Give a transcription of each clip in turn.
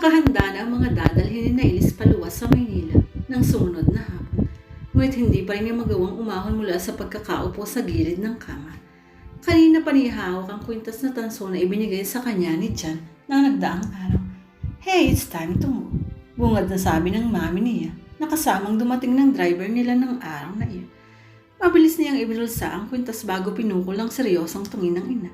Nakahanda na ang mga dadalhin ni Nailis paluwas sa Maynila ng sumunod na hapon. Ngunit hindi pa rin niya magawang umahon mula sa pagkakaupo sa gilid ng kama. Kanina pa niya ang kwintas na tanso na ibinigay sa kanya ni Jan na nagdaang araw. Hey, it's time to move. Bungad na sabi ng mami niya na kasamang dumating ng driver nila ng araw na iyon. Mabilis niyang ibinulsa ang kwintas bago pinukol ng seryosang tungin ng ina.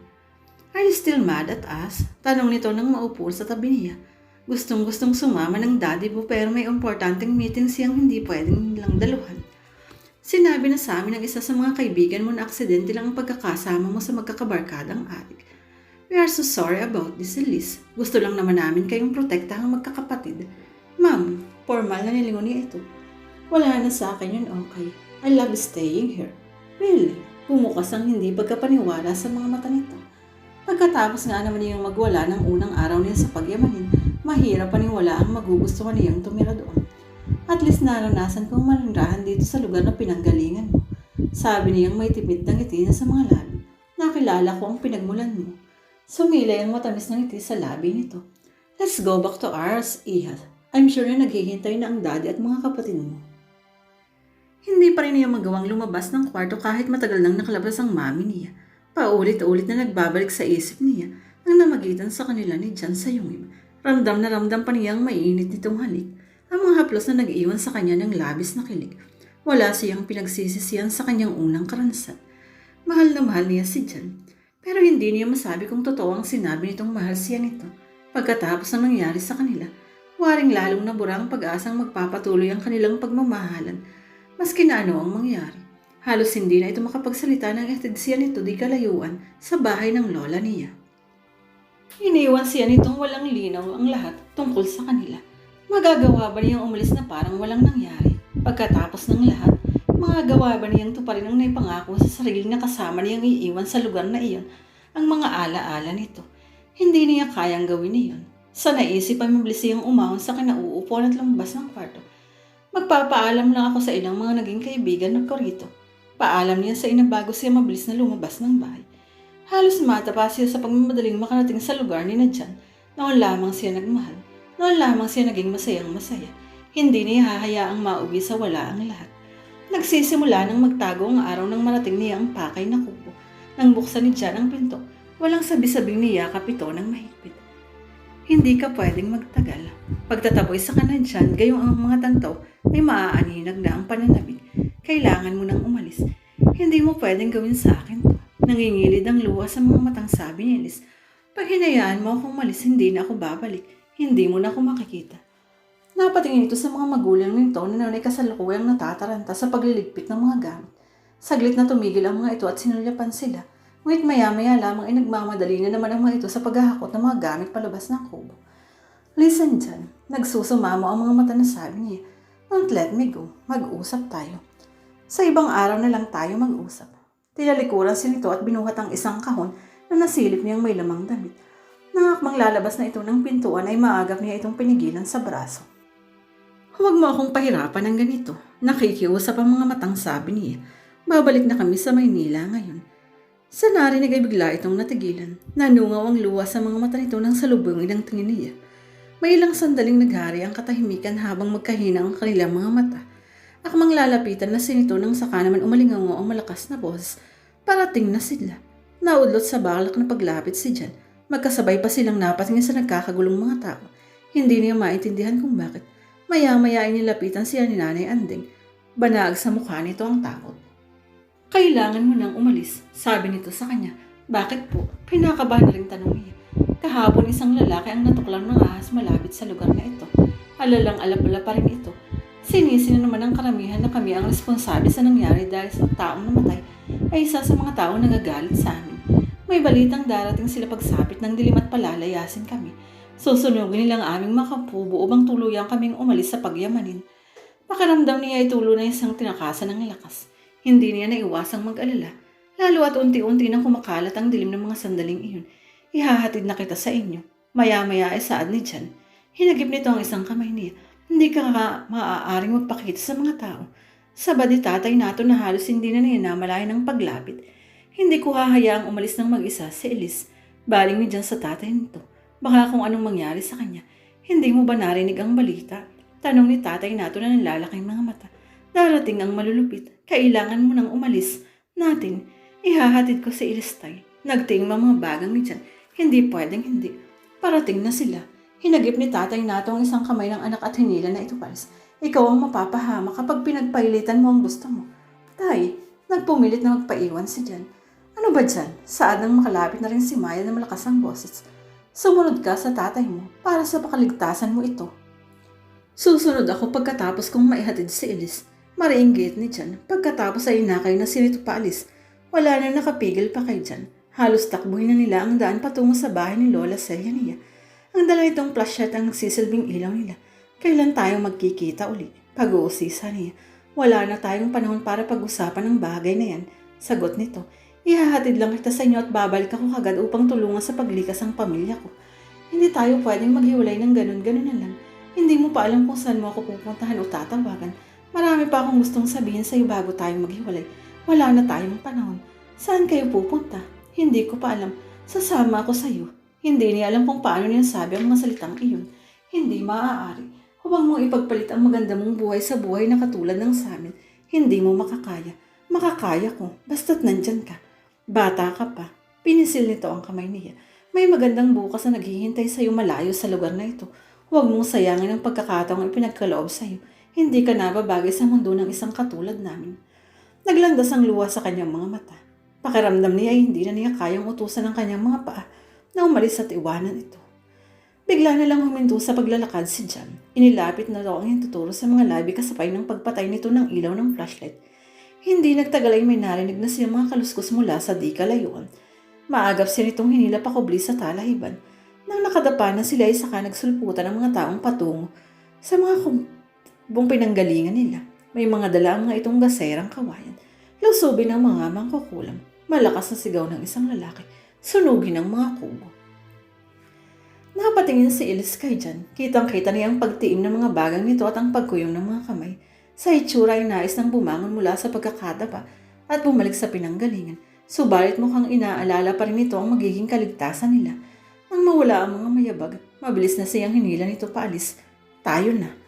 Are you still mad at us? Tanong nito nang maupo sa tabi niya. Gustong gustong sumama ng daddy mo pero may importanteng meeting siyang hindi pwedeng lang daluhan. Sinabi na sa amin ng isa sa mga kaibigan mo na aksidente lang ang pagkakasama mo sa magkakabarkadang adik. We are so sorry about this, Elise. Gusto lang naman namin kayong protektahang magkakapatid. Ma'am, formal na nilingon niya ito. Wala na sa akin yun, okay. I love staying here. Really? Bumukas ang hindi pagkapaniwala sa mga mata nito. Pagkatapos nga naman niyang magwala ng unang araw niya sa pagyamanin, mahirap paniwala ang magugustuhan niyang tumira doon. At least naranasan kong malandrahan dito sa lugar na pinanggalingan mo. Sabi niyang may tipid na ngiti na sa mga labi. Nakilala ko ang pinagmulan mo. Sumilay ang matamis na ngiti sa labi nito. Let's go back to ours, Iha. I'm sure na naghihintay na ang daddy at mga kapatid mo. Hindi pa rin niya magawang lumabas ng kwarto kahit matagal nang nakalabas ang mami niya. Paulit-ulit na nagbabalik sa isip niya ang namagitan sa kanila ni Jan sa yungib. Ramdam na ramdam pa niyang mainit nitong halik. Ang mga haplos na nag-iwan sa kanya ng labis na kilig. Wala siyang pinagsisisiyan sa kanyang unang karanasan. Mahal na mahal niya si Jan. Pero hindi niya masabi kung totoo ang sinabi nitong mahal siya nito. Pagkatapos ng nangyari sa kanila, waring lalong nabura ang pag-asang magpapatuloy ang kanilang pagmamahalan. Maski na ano ang mangyari. Halos hindi na ito makapagsalita ng etid siya nito di kalayuan sa bahay ng lola niya. Iniwan siya nitong walang linaw ang lahat tungkol sa kanila. Magagawa ba niyang umalis na parang walang nangyari? Pagkatapos ng lahat, magagawa ba niyang tuparin ang naipangako sa sarili na kasama niyang iiwan sa lugar na iyon ang mga alaala nito? Hindi niya kayang gawin iyon. Sa naisip ay mabilis siyang umahon sa kinauupuan at lumabas ng kwarto. Magpapaalam lang ako sa ilang mga naging kaibigan ko rito. Paalam niya sa ina bago siya mabilis na lumabas ng bahay. Halos matapa siya sa pagmamadaling makarating sa lugar ni Nadjan. Noon lamang siya nagmahal. Noon lamang siya naging masayang masaya. Hindi niya hahayaang mauwi sa wala ang lahat. Nagsisimula nang magtago ang araw nang marating niya ang pakay na kubo. Nang buksan ni Jan ang pinto, walang sabi-sabing niyakap ito ng mahigpit. Hindi ka pwedeng magtagal. Pagtataboy sa kanan dyan, gayong ang mga tantaw ay maaaninag na ang pananabik. Kailangan mo nang umalis. Hindi mo pwedeng gawin sa akin to. Nangingilid ang luha sa mga matang sabi ni Alice. Pag hinayaan mo akong malis, hindi na ako babalik. Hindi mo na ako makikita. Napatingin ito sa mga magulang nito na nanay kasalukuyang natataranta sa pagliligpit ng mga gamit. Saglit na tumigil ang mga ito at sinulyapan sila. Ngunit maya-maya lamang ay nagmamadali na naman ang mga ito sa paghahakot ng mga gamit palabas ng kubo. Listen dyan, nagsusumamo ang mga mata na sabi niya, Don't let me go, mag-usap tayo. Sa ibang araw na lang tayo mag-usap. Tilalikuran si nito at binuhat ang isang kahon na nasilip niyang may lamang damit. Nangakmang lalabas na ito ng pintuan ay maagap niya itong pinigilan sa braso. Huwag mo akong pahirapan ng ganito. Nakikiusap ang mga matang sabi niya. Babalik na kami sa Maynila ngayon. Sa narinig ay bigla itong natigilan. Nanungaw ang luwa sa mga mata nito nang salubungin ang tingin niya. May ilang sandaling naghari ang katahimikan habang magkahina ang kanilang mga mata. Akmang lalapitan na sinito nang saka naman umalingango ang malakas na boses. Parating na sila. Naudlot sa balak na paglapit si Jan. Magkasabay pa silang napatingin sa nagkakagulong mga tao. Hindi niya maintindihan kung bakit. Maya-maya ay nilapitan siya ni Nanay Anding. Banag sa mukha nito ang takot. Kailangan mo nang umalis, sabi nito sa kanya. Bakit po? Pinakabahan na rin tanong niya. Kahapon isang lalaki ang natuklang ng ahas malapit sa lugar na ito. Alalang alabala pa rin ito. Sinisi na naman ang karamihan na kami ang responsable sa nangyari dahil sa taong namatay ay isa sa mga taong nagagalit sa amin. May balitang darating sila pagsapit ng dilim at palalayasin kami. Susunugin nilang aming makapubo upang tuluyang kaming umalis sa pagyamanin. Pakiramdam niya ay tulo na isang tinakasan ng lakas. Hindi niya naiwasang mag-alala. Lalo at unti-unti nang kumakalat ang dilim ng mga sandaling iyon. Ihahatid na kita sa inyo. Maya-maya ay saad ni Jan. Hinagip nito ang isang kamay niya. Hindi ka nga maaaring magpakita sa mga tao. Sabad ni tatay nato na halos hindi na niya namalayan ng paglapit. Hindi ko hahayaang umalis ng mag-isa si Elise. Baling ni Jan sa tatay nito. Baka kung anong mangyari sa kanya. Hindi mo ba narinig ang balita? Tanong ni tatay nato na nalalaking mga mata. Darating ang malulupit. Kailangan mo nang umalis. Natin. Ihahatid ko si Ilistay. Nagting mga bagang ni Jan. Hindi pwedeng hindi. Parating na sila. Hinagip ni tatay nato ang isang kamay ng anak at hinila na ito palis. Ikaw ang mapapahama kapag pinagpailitan mo ang gusto mo. Tay, nagpumilit na magpaiwan si Jan. Ano ba dyan? Saan nang makalapit na rin si Maya na malakas ang boses? Sumunod ka sa tatay mo para sa pakaligtasan mo ito. Susunod ako pagkatapos kong maihatid si Elise. Mariinggit ni Jan. Pagkatapos ay inakay na sinito paalis. Wala na nakapigil pa kay Jan. Halos takbuhin na nila ang daan patungo sa bahay ni Lola Celia niya. Ang dala nitong flashlight ang nagsisilbing ilaw nila. Kailan tayo magkikita uli? Pag-uusisa niya. Wala na tayong panahon para pag-usapan ng bagay na yan. Sagot nito. Ihahatid lang kita sa inyo at babalik ako kagad upang tulungan sa paglikas ang pamilya ko. Hindi tayo pwedeng maghiwalay ng ganun-ganun na lang. Hindi mo pa alam kung saan mo ako pupuntahan o tatawagan. Marami pa akong gustong sabihin sa iyo bago tayo maghiwalay. Wala na tayong panahon. Saan kayo pupunta? Hindi ko pa alam. Sasama ako sa iyo. Hindi niya alam kung paano niya sabi ang mga salitang iyon. Hindi maaari. Huwag mong ipagpalit ang maganda mong buhay sa buhay na katulad ng sa amin. Hindi mo makakaya. Makakaya ko. Basta't nandyan ka. Bata ka pa. Pinisil nito ang kamay niya. May magandang bukas na naghihintay sa iyo malayo sa lugar na ito. Huwag mong sayangin ang pagkakataong ipinagkaloob sa iyo. Hindi ka nababagay sa mundo ng isang katulad namin. Naglandas ang luha sa kanyang mga mata. Pakiramdam niya ay hindi na niya kayang utusan ng kanyang mga paa na umalis at iwanan ito. Bigla na lang huminto sa paglalakad si John. Inilapit na daw ang tuturo sa mga labi kasabay ng pagpatay nito ng ilaw ng flashlight. Hindi nagtagal ay may narinig na siyang mga kaluskos mula sa di kalayuan. Maagap siya nitong hinila pa kubli sa talahiban. Nang nakadapa na sila ay saka nagsulputan ng mga taong patungo sa mga kumbong pinanggalingan nila. May mga dala ang mga itong gaserang kawayan. Lusubin ang mga mangkukulam. Malakas na sigaw ng isang lalaki. Sunugin ang mga kubo. Napatingin si Ilis kay Jan. Kitang-kita niya ang pagtiim ng mga bagang nito at ang pagkuyong ng mga kamay. Sa itsura ay nais nang bumangon mula sa pagkakadapa at bumalik sa pinanggalingan. Subalit mukhang inaalala pa rin ito ang magiging kaligtasan nila. Nang mawala ang mga mayabag, mabilis na siyang hinila nito paalis. Tayo na.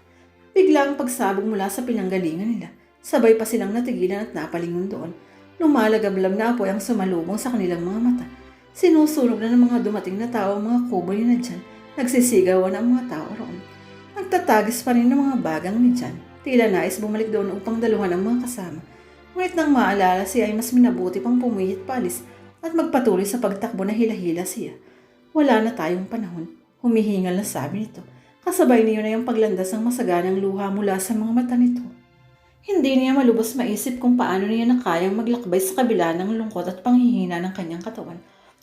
Bigla ang pagsabog mula sa pinanggalingan nila. Sabay pa silang natigilan at napalingon doon. Lumalagablam na apoy ang sumalubong sa kanilang mga mata. Sinusunog na ng mga dumating na tao ang mga kubo na dyan. Nagsisigawan ang mga tao roon. Nagtatagis pa rin ng mga bagang ni Jan. Tila nais bumalik doon upang daluhan ang mga kasama. Ngunit nang maalala siya ay mas minabuti pang pumihit palis at magpatuloy sa pagtakbo na hila-hila siya. Wala na tayong panahon. Humihingal na sabi nito. Kasabay niyo na yung paglandas ng masaganang luha mula sa mga mata nito. Hindi niya malubos maisip kung paano niya nakayang maglakbay sa kabila ng lungkot at panghihina ng kanyang katawan.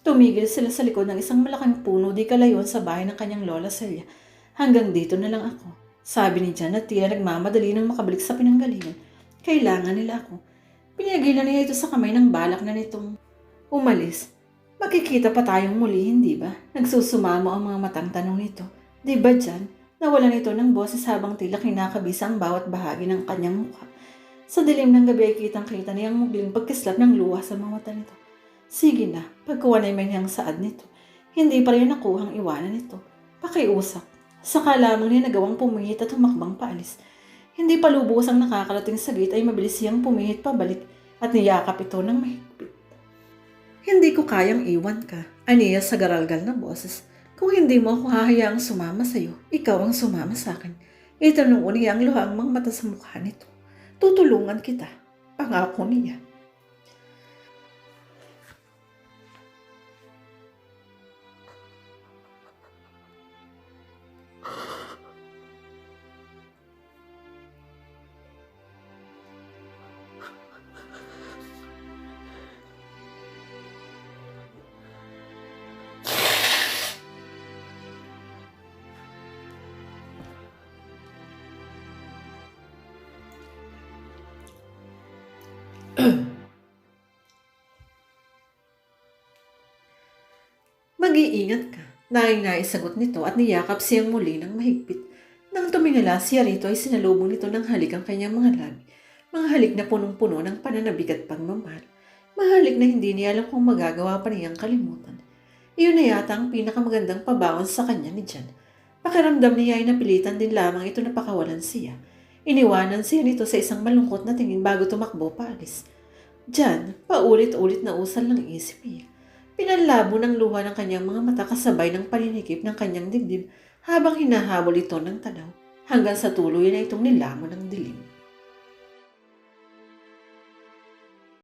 Tumigil sila sa likod ng isang malaking puno di kalayon sa bahay ng kanyang lola Celia. Hanggang dito na lang ako. Sabi ni Jan at tila nagmamadali nang makabalik sa pinanggalingan. Kailangan nila ako. Pinagilan niya ito sa kamay ng balak na nitong umalis. Makikita pa tayong muli, hindi ba? Nagsusumamo ang mga matang tanong nito. Di ba Jan? Nawalan ito ng boses habang tila kinakabisa ang bawat bahagi ng kanyang mukha. Sa dilim ng gabi ay kitang-kita niyang mugling pagkislap ng luha sa mga mata nito. Sige na, pagkuha na niyang saad nito. Hindi pa rin nakuhang iwanan nito. Pakiusap. Saka lamang niya nagawang pumihit at humakbang paalis. Hindi pa lubos ang nakakarating sa gate ay mabilis siyang pumihit pabalik at niyakap ito ng mahigpit. Hindi ko kayang iwan ka, aniya sa garalgal na boses. Kung hindi mo ako hahayaang sumama sa iyo, ikaw ang sumama sa akin. Itanong niya ang luhang mga mata sa mukha nito. Tutulungan kita. Pangako niya. Mag-iingat ka. Nanging naisagot nito at niyakap siyang muli ng mahigpit. Nang tumingala siya rito ay sinalubong nito ng halik ang kanyang mga labi. Mga halik na punong-puno ng pananabik at pagmamahal. Mahalik na hindi niya alam kung magagawa pa niyang kalimutan. Iyon na yata ang pinakamagandang pabaon sa kanya ni Jan. Pakiramdam niya ay napilitan din lamang ito na pakawalan siya. Iniwanan siya nito sa isang malungkot na tingin bago tumakbo paalis. Diyan, paulit-ulit na usal ng isip niya. Pinanlabo ng luha ng kanyang mga mata kasabay ng paninikip ng kanyang dibdib habang hinahabol ito ng tanaw hanggang sa tuluyan na itong nilamon ng dilim.